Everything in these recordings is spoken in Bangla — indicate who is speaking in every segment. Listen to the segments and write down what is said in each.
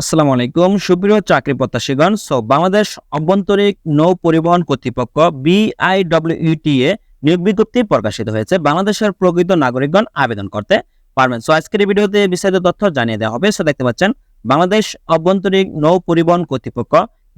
Speaker 1: আসসালামু আলাইকুম, সুপ্রিয় চাকরি প্রত্যাশীগণ। সো বাংলাদেশ অভ্যন্তরীণ নৌ পরিবহন কর্তৃপক্ষ বিআইডব্লিউটিএ নিয়োগ বিজ্ঞপ্তি প্রকাশিত হয়েছে। বাংলাদেশের প্রকৃত নাগরিকগণ আবেদন করতে পারবেন। সো আজকের ভিডিওতে বিস্তারিত তথ্য জানিয়ে দেওয়া হবে। সো দেখতে পাচ্ছেন, বাংলাদেশ অভ্যন্তরীণ নৌ পরিবহন কর্তৃপক্ষ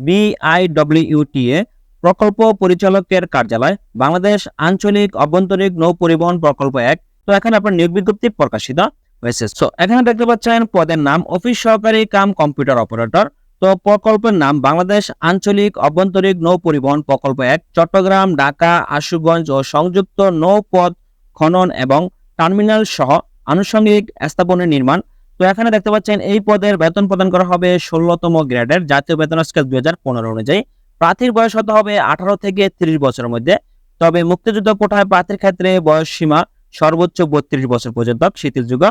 Speaker 1: বিআইডব্লিউটিএ প্রকল্প পরিচালকের কার্যালয়, বাংলাদেশ আঞ্চলিক অভ্যন্তরীণ নৌ পরিবহন প্রকল্প এক। তো, এখানে আপনার নিয়োগ বিজ্ঞপ্তি প্রকাশিত হয়েছে তো এখানে দেখতে পাচ্ছেন পদের নাম, অফিস সহকারী কাম কম্পিউটার অপারেটর। তো প্রকল্পের নাম, বাংলাদেশ আঞ্চলিক অভ্যন্তরীণ নৌ পরিবহন প্রকল্প এক, চট্টগ্রাম, ঢাকা, আশুগঞ্জ ও সংযুক্ত নৌপথ খনন এবং টার্মিনাল সহ আনুষঙ্গিক স্থাপনের নির্মাণ। তো এখানে দেখতে পাচ্ছেন এই পদের বেতন প্রদান করা হবে ষোলোতম গ্রেডের জাতীয় বেতন স্কেল দুই হাজার পনেরো অনুযায়ী। প্রার্থীর বয়স হতে হবে আঠারো থেকে ত্রিশ বছরের মধ্যে। তবে মুক্তিযুদ্ধ কোটায় প্রার্থীর ক্ষেত্রে বয়স সীমা সর্বোচ্চ বত্রিশ বছর পর্যন্ত শিথিল যুগ।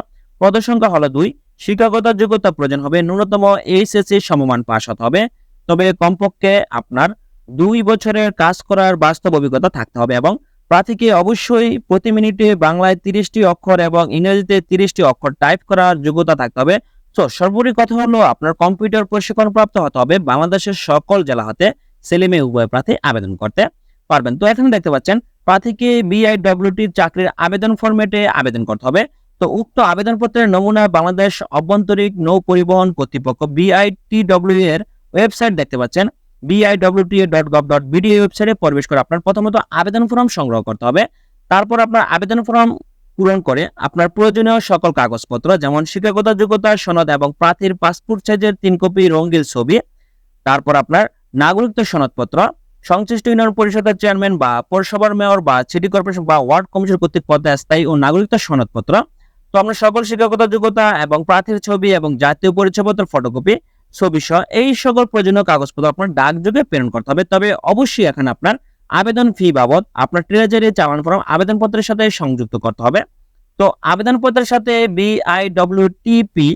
Speaker 1: পদের সংখ্যা হলো দুই। শিক্ষাগত যোগ্যতা প্রয়োজন হবে ন্যূনতম এইচএসসি সমমান পাশ হতে হবে। তবে কমপক্ষে আপনার দুই বছরের কাজ করার বাস্তব অভিজ্ঞতা থাকতে হবে এবং প্রার্থীকে অবশ্যই প্রতি মিনিটে বাংলায় তিরিশটি অক্ষর এবং ইংরেজিতে তিরিশটি অক্ষর টাইপ করার যোগ্যতা থাকতে হবে। তো সর্বোপরি কথা হলো, আপনার কম্পিউটার প্রশিক্ষণ প্রাপ্ত হতে হবে বাংলাদেশের সকল জেলা হতে ছেলে মেয়ে উভয় প্রার্থী আবেদন করতে পারবেন। তো এখানে দেখতে পাচ্ছেন, প্রার্থীকে বিআইডব্লিউটি চাকরির আবেদন ফরম্যাটে আবেদন করতে হবে। তো উক্ত আবেদনপত্রের নমুনা বাংলাদেশ অভ্যন্তরীণ নৌ পরিবহন কর্তৃপক্ষ বিআইটিডব্লিউ এর ওয়েবসাইট দেখতে পাচ্ছেন। BIWTA dot gov dot BD ওয়েবসাইটে প্রবেশ করে আপনার প্রথমত আবেদন ফর্ম সংগ্রহ করতে হবে। তারপর আপনার আবেদন ফর্ম পূরণ করে আপনার প্রয়োজনীয় সকল কাগজপত্র, যেমন শিক্ষাগত যোগ্যতা, সনদ এবং প্রার্থীর পাসপোর্ট সাইজের তিন কপি রঙিন ছবি, তারপর আপনার নাগরিকত্ব সনদপত্র, সংশ্লিষ্ট ইউনিয়ন পরিষদের চেয়ারম্যান বা পৌরসভার মেয়র বা সিটি কর্পোরেশন বা ওয়ার্ড কমিশন কর্তৃক পদে স্থায়ী ও নাগরিকত্ব সনদপত্র তো আমরা সকল শিক্ষাগত যোগ্যতা এবং প্রার্থীর ছবি এবং জাতীয় পরিচয়পত্র ফটোকপি ছবি সহ এই সকল প্রয়োজনীয় কাগজপত্র আপনার ডাকযোগে প্রেরণ করতে হবে। তবে অবশ্যই এখানে আপনার আবেদন ফি বাবদ আপনার ট্রেজারি চালান ফর্ম, আবেদনপত্রের সাথে সংযুক্ত করতে হবে। তো আবেদনপত্রের সাথে বিআইডব্লিউটিপি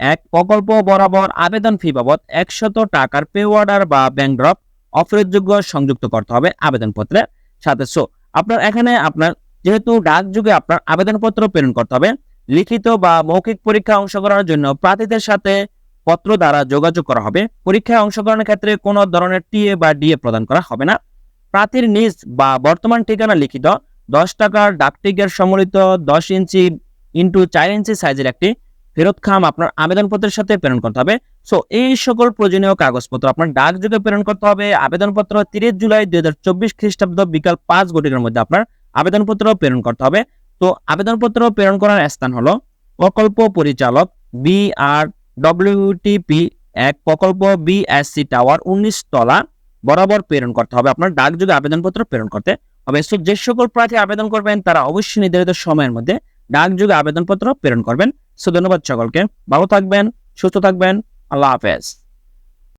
Speaker 1: এক প্রকল্প বরাবর আবেদন ফি বাবদ একশত টাকার পে অর্ডার বা ব্যাংক ড্রপ অফারের সংযুক্ত করতে হবে আবেদনপত্রের সাথে সো, আপনার এখানে আপনার যেহেতু ডাকযোগে আপনার আবেদনপত্র প্রেরণ করতে হবে লিখিত বা মৌখিক পরীক্ষা অংশগ্রহণের জন্য প্রার্থীদের সাথে পত্র দ্বারা যোগাযোগ করা হবে। পরীক্ষায় অংশগ্রহণের ক্ষেত্রে কোনো ধরনের টিএ বা ডিএ প্রদান করা হবে না। প্রার্থীর নিজ বা বর্তমান ঠিকানা লিখিত। দশ টাকার ডাকটিকের সম্মিলিত দশ ইঞ্চি ইন্টু চার ইঞ্চি সাইজের একটি ফেরত খাম আপনার আবেদনপত্রের সাথে প্রেরণ করতে হবে। সো এই সকল প্রয়োজনীয় কাগজপত্র আপনার ডাকযোগে প্রেরণ করতে হবে। আবেদনপত্র তিরিশ জুলাই দুই হাজার চব্বিশ খ্রিস্টাব্দ বিকাল পাঁচ ঘটিকার মধ্যে আপনার আবেদনপত্র প্রেরণ করতে হবে। তো আবেদনপত্র প্রেরণ করার স্থান হলো প্রকল্প পরিচালক বি আর ডব্লিউটিপি এক প্রকল্প বিএসসি টাওয়ার উনিশ তলা বরাবর প্রেরণ করতে হবে। আপনার ডাকযোগে আবেদনপত্র প্রেরণ করতে হবে সো যে সকল প্রার্থী আবেদন করবেন, তারা অবশ্যই নির্ধারিত সময়ের মধ্যে ডাক ডাকযোগে আবেদনপত্র প্রেরণ করবেন। সো ধন্যবাদ সকলকে। ভালো থাকবেন, সুস্থ থাকবেন। আল্লাহ হাফেজ।